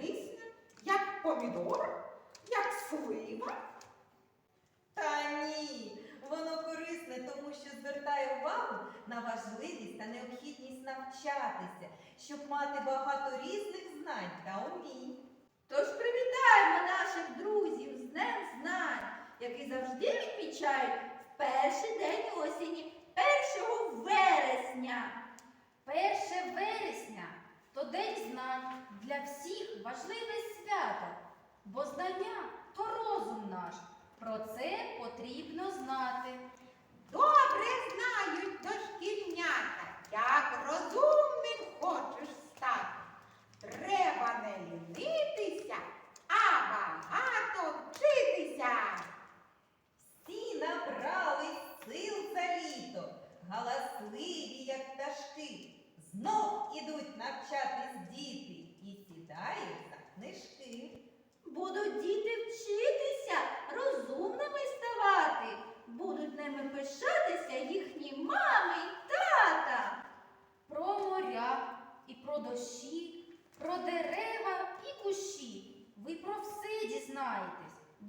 корисне, як помідор, як слива. Та ні, воно корисне, тому що звертає увагу на важливість та необхідність навчатися, щоб мати багато різних знань та умінь. Тож привітаємо наших друзів з Днем Знань, який завжди відмічають в перший день осені,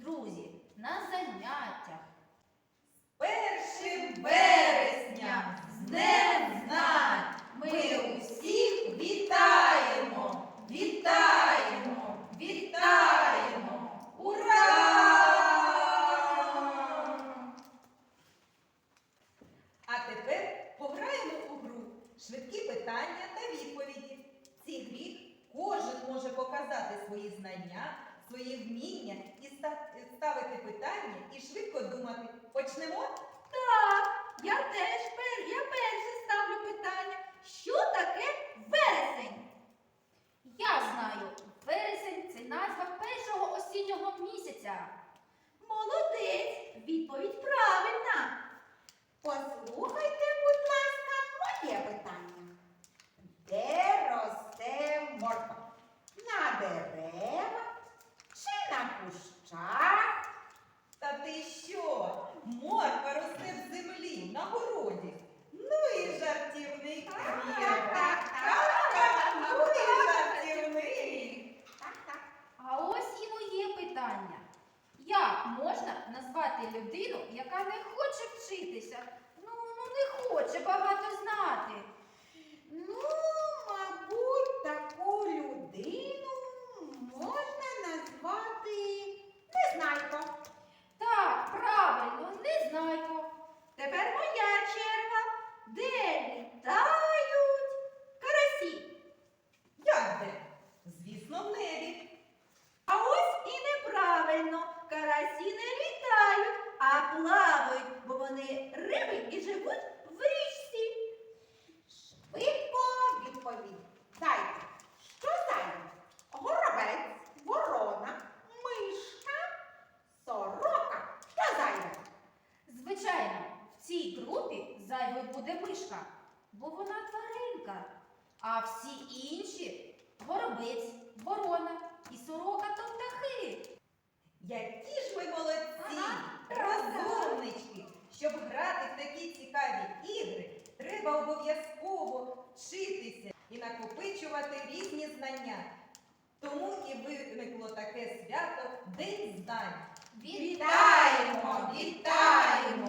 друзі, на заняттях. Першим вересня з Днем знань ми усіх вітаємо, вітаємо, вітаємо! Ура! А тепер пограємо у гру швидкі питання та відповіді. В цій грі кожен може показати свої знання, свої вміння ставити питання і швидко думати. Почнемо? Так, я теж пер, я перше ставлю питання, що таке вересень? Я знаю, вересень це назва першого осіннього місяця. Молодець, відповідь правильна. Послухайте, будь ласка, моє питання. Цій групі зайвою буде мишка, бо вона тваринка. А всі інші горобець, ворона і сорока то птахи. Які ж ви молодці, розумнички. Щоб грати в такі цікаві ігри, треба обов'язково вчитися і накопичувати різні знання. Тому і виникло таке свято День знань. Вітаємо! Вітаємо!